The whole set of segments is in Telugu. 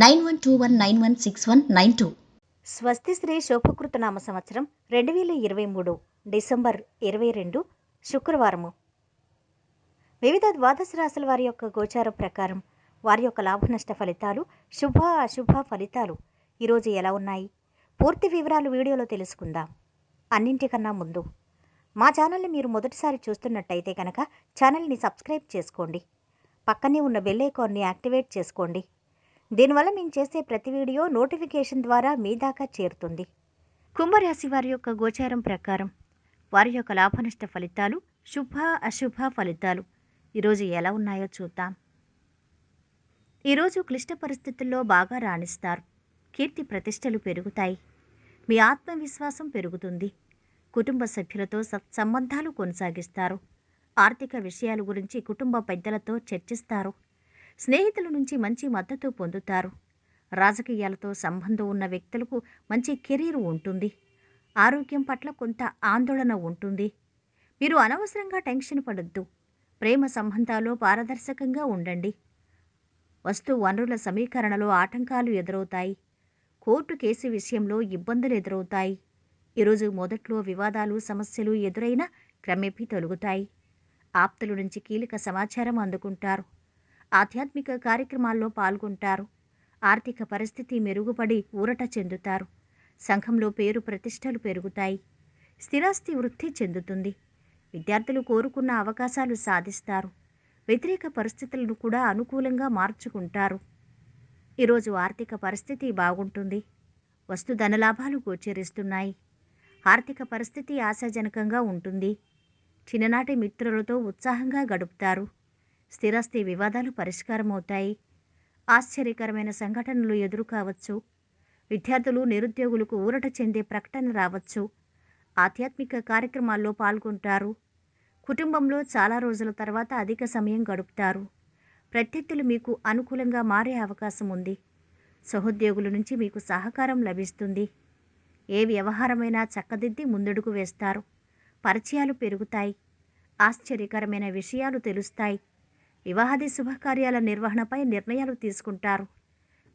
nine one two one nine one six one nine two. స్వస్తి శ్రీ శోభకృత నామ సంవత్సరం రెండు వేల ఇరవై మూడు డిసెంబర్ ఇరవై రెండు శుక్రవారము. వివిధ ద్వాదశ రాశుల వారి యొక్క గోచార ప్రకారం వారి యొక్క లాభనష్ట ఫలితాలు శుభ అశుభ ఫలితాలు ఈరోజు ఎలా ఉన్నాయి? పూర్తి వివరాలు వీడియోలో తెలుసుకుందాం. అన్నింటికన్నా ముందు మా ఛానల్ని మీరు మొదటిసారి చూస్తున్నట్టయితే కనుక ఛానల్ని సబ్స్క్రైబ్ చేసుకోండి. పక్కనే ఉన్న బెల్ ఐకాన్ని యాక్టివేట్ చేసుకోండి. దీనివల్ల మేము చేసే ప్రతి వీడియో నోటిఫికేషన్ ద్వారా మీ దాకా చేరుతుంది. కుంభరాశి వారి యొక్క గోచారం ప్రకారం వారి యొక్క లాభనష్ట ఫలితాలు శుభ అశుభ ఫలితాలు ఈరోజు ఎలా ఉన్నాయో చూద్దాం. ఈరోజు క్లిష్ట పరిస్థితుల్లో బాగా రాణిస్తారు. కీర్తి ప్రతిష్టలు పెరుగుతాయి. మీ ఆత్మవిశ్వాసం పెరుగుతుంది. కుటుంబ సభ్యులతో సత్సంబంధాలు కొనసాగిస్తారు. ఆర్థిక విషయాల గురించి కుటుంబ పెద్దలతో చర్చిస్తారు. స్నేహితుల నుంచి మంచి మద్దతు పొందుతారు. రాజకీయాలతో సంబంధం ఉన్న వ్యక్తులకు మంచి కెరీర్ ఉంటుంది. ఆరోగ్యం పట్ల కొంత ఆందోళన ఉంటుంది. మీరు అనవసరంగా టెన్షన్ పడొద్దు. ప్రేమ సంబంధాల్లో పారదర్శకంగా ఉండండి. వస్తు వనరుల సమీకరణలో ఆటంకాలు ఎదురవుతాయి. కోర్టు కేసు విషయంలో ఇబ్బందులు ఎదురవుతాయి. ఈరోజు మొదట్లో వివాదాలు సమస్యలు ఎదురైనా క్రమేపీ తొలుగుతాయి. ఆప్తుల నుంచి కీలక సమాచారం అందుకుంటారు. ఆధ్యాత్మిక కార్యక్రమాల్లో పాల్గొంటారు. ఆర్థిక పరిస్థితి మెరుగుపడి ఊరట చెందుతారు. సంఘంలో పేరు ప్రతిష్టలు పెరుగుతాయి. స్థిరాస్తి వృద్ధి చెందుతుంది. విద్యార్థులు కోరుకున్న అవకాశాలు సాధిస్తారు. వ్యతిరేక పరిస్థితులను కూడా అనుకూలంగా మార్చుకుంటారు. ఈరోజు ఆర్థిక పరిస్థితి బాగుంటుంది. వస్తు ధనలాభాలు గోచరిస్తున్నాయి. ఆర్థిక పరిస్థితి ఆశాజనకంగా ఉంటుంది. చిన్ననాటి మిత్రులతో ఉత్సాహంగా గడుపుతారు. స్థిరాస్తి వివాదాలు పరిష్కారమవుతాయి. ఆశ్చర్యకరమైన సంఘటనలు ఎదురు కావచ్చు విద్యార్థులు నిరుద్యోగులకు ఊరట చెందే ప్రకటన రావచ్చు. ఆధ్యాత్మిక కార్యక్రమాల్లో పాల్గొంటారు. కుటుంబంలో చాలా రోజుల తర్వాత అధిక సమయం గడుపుతారు. ప్రత్యర్థులు మీకు అనుకూలంగా మారే అవకాశం ఉంది. సహోద్యోగుల నుంచి మీకు సహకారం లభిస్తుంది. ఏ వ్యవహారమైనా చక్కదిద్ది ముందడుగు వేస్తారు. పరిచయాలు పెరుగుతాయి. ఆశ్చర్యకరమైన విషయాలు తెలుస్తాయి. వివాహాది శుభకార్యాల నిర్వహణపై నిర్ణయాలు తీసుకుంటారు.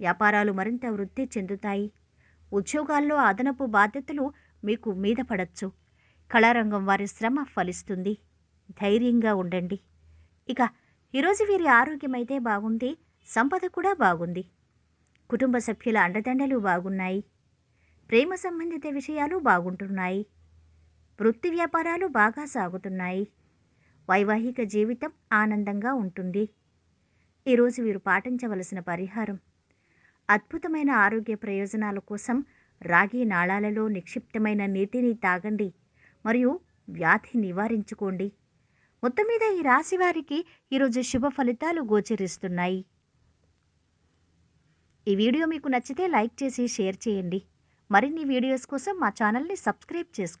వ్యాపారాలు మరింత వృద్ధి చెందుతాయి. ఉద్యోగాల్లో అదనపు బాధ్యతలు మీకు మీద పడచ్చు. కళారంగం వారి శ్రమ ఫలిస్తుంది. ధైర్యంగా ఉండండి. ఇక ఈరోజు వీరి ఆరోగ్యం అయితే బాగుంది సంపద కూడా బాగుంది. కుటుంబ సభ్యుల అండదండలు బాగున్నాయి. ప్రేమ సంబంధిత విషయాలు బాగుంటున్నాయి. వృత్తి వ్యాపారాలు బాగా సాగుతున్నాయి. వైవాహిక జీవితం ఆనందంగా ఉంటుంది. ఈరోజు వీరు పాటించవలసిన పరిహారం. అద్భుతమైన ఆరోగ్య ప్రయోజనాల కోసం రాగి నాళాలలో నిక్షిప్తమైన నీటిని తాగండి మరియు వ్యాధి నివారించుకోండి. మొత్తం మీద ఈ రాశి వారికి ఈరోజు శుభ ఫలితాలు గోచరిస్తున్నాయి. ఈ వీడియో మీకు నచ్చితే లైక్ చేసి షేర్ చేయండి. మరిన్ని వీడియోస్ కోసం మా ఛానల్ని సబ్స్క్రైబ్ చేసుకోండి.